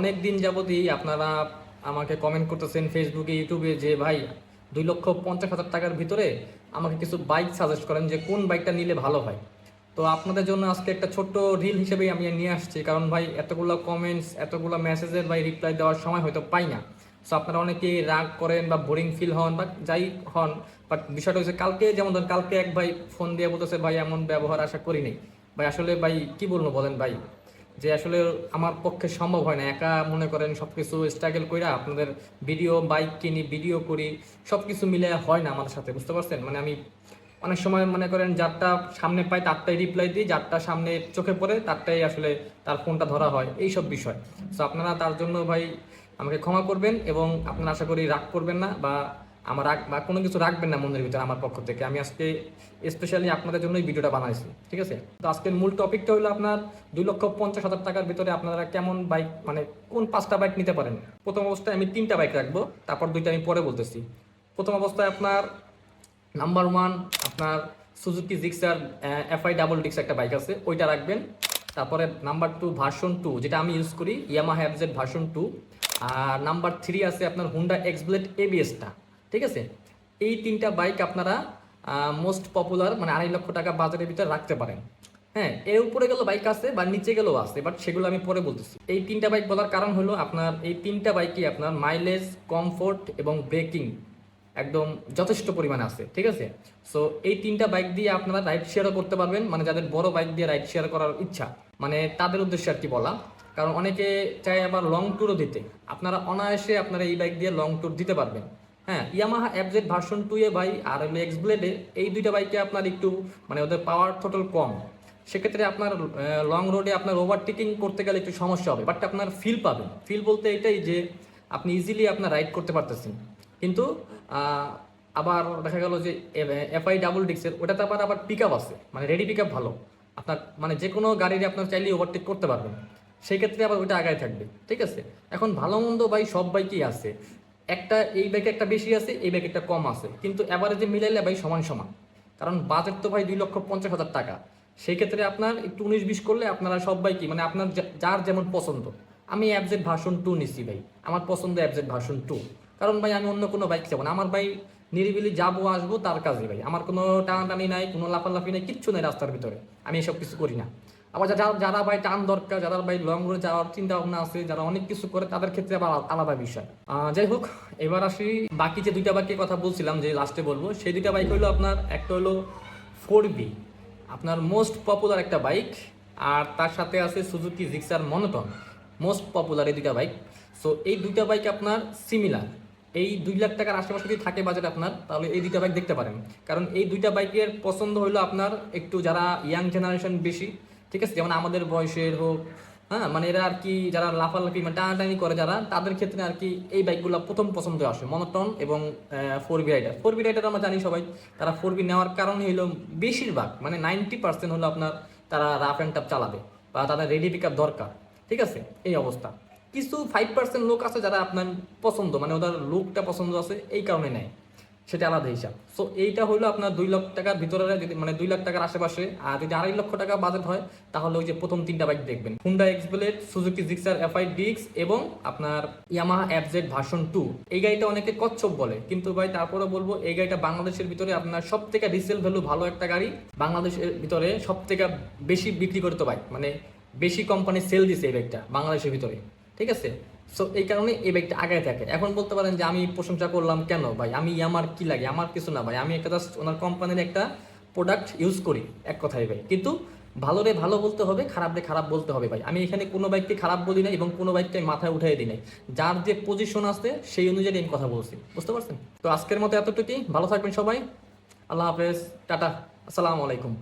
অনেক দিন যাবতই আপনারা আমাকে কমেন্ট করতেছেন ফেসবুকে ইউটিউবে যে, ভাই, দুই লক্ষ পঞ্চাশ হাজার টাকার ভিতরে আমাকে কিছু বাইক সাজেস্ট করেন যে, কোন বাইকটা নিলে ভালো হয়? তো আপনাদের জন্য আজকে একটা ছোট্ট রিল হিসেবেই আমি নিয়ে আসছি। কারণ, ভাই, এতগুলো কমেন্টস এতগুলো মেসেজের ভাই রিপ্লাই দেওয়ার সময় হয়তো পাই না। সো আপনারা অনেকে রাগ করেন বা বোরিং ফিল হন বা যাই হন বাট বিষয়টা হচ্ছে কালকে, যেমন ধরেন কালকে এক ভাই ফোন দিয়ে বলতেছে, ভাই, এমন ব্যবহার আশা করিনি ভাই, আসলে ভাই, কি বলব বলেন ভাই? যে আসলে আমার পক্ষে সম্ভব হয় না। একা মনে করেন সব কিছু স্ট্রাগল কইরা আপনাদের ভিডিও বাইক কিনি ভিডিও করি সব কিছু মিলে হয় না আমাদের সাথে, বুঝতে পারছেন? মানে আমি অনেক সময় মনে করেন যারটা সামনে পাই তারটাই রিপ্লাই দিই, যারটা সামনে চোখে পড়ে তারটাই আসলে তার ফোনটা ধরা হয় এই সব বিষয়। সো আপনারা তার জন্য ভাই আমাকে ক্ষমা করবেন এবং আপনারা আশা করি রাগ করবেন না বা আমার রাগ বা কোনো কিছু রাখবেন না মনের ভিতরে আমার পক্ষ থেকে। আমি আজকে স্পেশালি আপনাদের জন্য এই ভিডিওটা বানাইছি, ঠিক আছে? তো আজকের মূল টপিকটা হলো আপনার দুই লক্ষ পঞ্চাশ হাজার টাকার ভিতরে আপনারা কেমন বাইক মানে কোন পাঁচটা বাইক নিতে পারেন? প্রথম অবস্থায় আমি তিনটা বাইক রাখব, তারপর দুইটা আমি পরে বলতেছি। প্রথম অবস্থায় আপনার নাম্বার ওয়ান আপনার সুজুকি জিক্সার এফআই ডাবল ডিক্স একটা বাইক আছে, ওইটা রাখবেন। তারপরে নাম্বার টু ভার্সন টু যেটা আমি ইউজ করি Yamaha F Z version two আর নাম্বার থ্রি আছে আপনার হুন্ডা এক্সব্লেড এবিএসটা ঠিক আছে? এই তিনটা বাইক আপনারা মোস্ট পপুলার মানে আড়াই লক্ষ টাকা বাজারের ভিতরে রাখতে পারেন। হ্যাঁ এর উপরে গেলেও বাইক আছে বা নিচে গেলেও আছে বাট সেগুলো আমি পরে বলতেছি। এই তিনটা বাইক বলার কারণ হলো আপনার, এই তিনটা বাইকই আপনার মাইলেজ কমফোর্ট এবং ব্রেকিং একদম যথেষ্ট পরিমাণে আছে, ঠিক আছে? সো এই তিনটা বাইক দিয়ে আপনারা রাইড শেয়ারও করতে পারবেন মানে যাদের বড় বাইক দিয়ে রাইড শেয়ার করার ইচ্ছা মানে তাদের উদ্দেশ্যে আর কি বলা। কারণ অনেকে চায় আবার লং ট্যুরও দিতে। আপনারা অনায়াসে আপনারা এই বাইক দিয়ে লং ট্যুর দিতে পারবেন। হ্যাঁ Yamaha F Z version two এ ভাই আর হলো এক্স ব্লেডে এই দুইটা বাইকে আপনার একটু মানে ওদের পাওয়ার টোটাল কম। সেক্ষেত্রে আপনার লং রোডে আপনার ওভারটেকিং করতে গেলে একটু সমস্যা হবে। বাট আপনার ফিল পাবেন। ফিল বলতে এটাই যে আপনি ইজিলি আপনার রাইড করতে পারতেছেন। কিন্তু আবার দেখা গেল যে এফআই ডাবল ডিক্সের ওটাতে আবার আবার পিক আপ আছে। মানে রেডি পিক আপ ভালো। আপনার মানে যে কোনো গাড়ির আপনার চাইলে ওভারটেক করতে পারবেন। সেই ক্ষেত্রে আবার ওইটা আগায় থাকবে। ঠিক আছে? এখন ভালো মন্দ ভাই সব বাইকই আছে। একটা, এই ব্যাগে একটা বেশি আছে, এই বাইকে একটা কম আছে। কিন্তু অ্যাভারেজে মিলাইলে ভাই সমান সমান। কারণ বাজেট তো ভাই দুই লক্ষ পঞ্চাশ হাজার টাকা। সেই ক্ষেত্রে আপনার একটু উনিশ বিশ করলে আপনারা সব কি মানে আপনার যার যেমন পছন্দ। আমি অ্যাবজেট ভার্সন টু নিচ্ছি ভাই। আমার পছন্দ অ্যাবজেট ভার্সন টু কারণ ভাই আমি অন্য কোনো বাইক চাবো না। আমার ভাই নিরিবিলি যাব, আসব, তার কাজে ভাই। আমার কোনো টানাটানি নাই, কোনো লাফালাফি নাই, কিচ্ছু নাই রাস্তার ভিতরে। আমি এসব কিছু করি না। আবার যারা যারা ভাই টান দরকার, যারা ভাই লং রোডে যাওয়ার চিন্তা ভাবনা আছে, যারা অনেক কিছু করে তাদের ক্ষেত্রে আবার আলাদা বিষয়। যাই হোক, এবার আসি বাকি যে দুইটা বাইকের কথা বলছিলাম যে লাস্টে বলব, সেই দুইটা বাইক হলো আপনার, একটা হলো ফোর বি আপনার মোস্ট পপুলার একটা বাইক আর তার সাথে আছে Suzuki Gixxer monotone most popular এই দুইটা বাইক সো এই দুইটা বাইক আপনার সিমিলার এই দুই লাখ টাকার আশেপাশে যদি থাকে বাজেট আপনার, তাহলে এই দুইটা বাইক দেখতে পারেন। কারণ এই দুইটা বাইকের পছন্দ হলো আপনার একটু যারা ইয়াং জেনারেশন বেশি ঠিক আছে? যেমন আমাদের বয়সের হোক হ্যাঁ? মানে এরা আর কি যারা লাফালাফি মানে টানাটানি করে যারা, তাদের ক্ষেত্রে আর কি এই বাইকগুলো প্রথম পছন্দ আসে মনোটন এবং four B rider four B rider আমরা জানি সবাই, তারা ফোর বি নেওয়ার কারণে হলো বেশিরভাগ মানে নাইনটি পার্সেন্ট হলো আপনার তারা রাফ অ্যান্ড টাপ চালাবে বা তাদের রেডি পিক আপ দরকার, ঠিক আছে? এই অবস্থা। কিছু ফাইভ পার্সেন্ট লোক আছে যারা আপনার পছন্দ মানে ওদের লুকটা পছন্দ আছে, এই কারণে নেয়। সেটা আলাদা হিসাব। সো এইটা হলো আপনার দুই লাখ টাকার ভিতরে যদি মানে দুই লাখ টাকার আশেপাশে, আর যদি আড়াই লক্ষ টাকা বাজেট হয়, তাহলে ওই যে প্রথম তিনটা বাইক দেখবেন। Honda X Blade Suzuki Gixxer FI ডিক্স এবং আপনার ইয়ামাহা এফজেড ভার্সন টু এই গাড়িটা অনেকে কচ্ছপ বলে, কিন্তু ভাই তারপরে বলব, এই গাড়িটা বাংলাদেশের ভিতরে আপনার সব থেকে রিসেল ভ্যালু ভালো একটা গাড়ি, বাংলাদেশের ভিতরে সব থেকে বেশি বিক্রি করতে বাইক মানে বেশি কোম্পানি সেল দিছে এই বাইকটা বাংলাদেশের ভিতরে। ঠিক আছে? সো এই কারণে এই বাইকটা আগায় থাকে। এখন বলতে পারেন যে আমি প্রশংসা করলাম কেন ভাই? আমি, আমার কি লাগে? আমার কিছু না ভাই। আমি একটা জাস্ট ওনার কোম্পানির একটা প্রোডাক্ট ইউজ করি, এক কথাই ভাই। কিন্তু ভালো রে ভালো বলতে হবে, খারাপ রে খারাপ বলতে হবে ভাই। আমি এখানে কোনো বাইককে খারাপ বলি না এবং কোনো বাইককে মাথায় উঠাই দিই নাই। যার যে পজিশন আছে, সেই অনুযায়ী আমি কথা বলছি। বুঝতে পারছেন? তো আজকের মতো এতটুকুই। ভালো থাকবেন সবাই। আল্লাহ হাফেজ। টাটা। আসসালামু আলাইকুম।